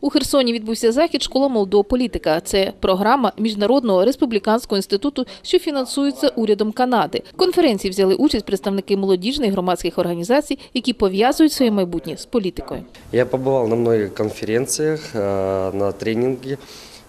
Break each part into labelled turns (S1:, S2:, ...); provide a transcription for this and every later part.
S1: У Херсоні відбувся захід Школа молодого політика. Це програма Міжнародного республіканського інституту, що фінансується урядом Канади. В конференції взяли участь представники молодіжних громадських організацій, які пов'язують своє майбутнє з політикою.
S2: Я побывал на многих конференциях, э, на тренинге.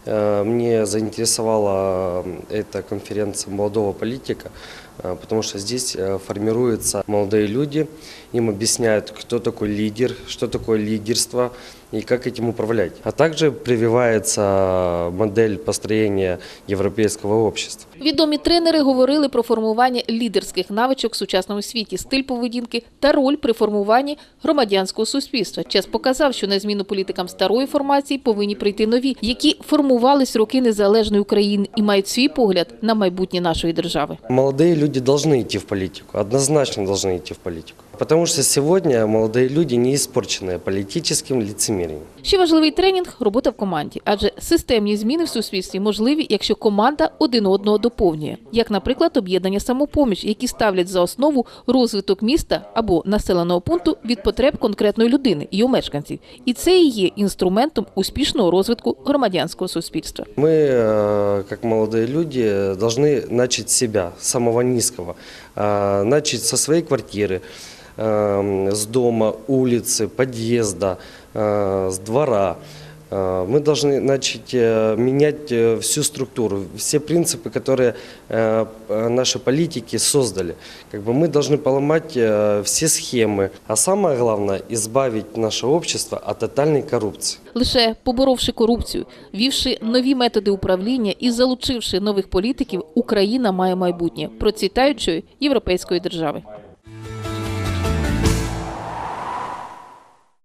S2: Э, Мне заинтересовала эта конференция молодого политика, э, потому что здесь э, формируются молодые люди, им объясняют, кто такой лидер, что такое лидерство и как этим управлять. А также прививается модель построения европейского общества.
S1: Відомі тренери говорили про формування лідерських навичок в сучасному світі, стиль поведінки та роль при формуванні громадянського суспільства. Час показав, що на зміну політикам старої формації повинні прийти нові, які формувались роки незалежної України і мають свій погляд на майбутнє нашої держави.
S2: Молодые люди должны идти в политику, однозначно должны идти в политику. Потому что сегодня молодые люди не испорчены политическим лицемерием.
S1: Ще важливий тренінг робота в команді, адже системні зміни в суспільстві можливі, якщо команда один одного доповнює, як, наприклад, об'єднання самопоміч, які ставлять за основу розвиток міста або населеного пункту від потреб конкретної людини і його мешканців. І це і є інструментом успішного розвитку громадянського суспільства.
S2: Мы, э, как молодые люди, должны начать с себя, с самого низкого. Э, Начать со своей квартиры, э, с дома, улицы, подъезда, э, с двора. Э, Мы должны начать э, менять э, всю структуру, все принципы, которые э, э, наши политики создали. Как бы мы должны поломать э, все схемы. А самое главное, избавить наше общество от тотальной коррупции.
S1: Лише поборовши корупцію, вівши нові методи управління і залучивши нових політиків, Україна має майбутнє процвітаючої європейської держави.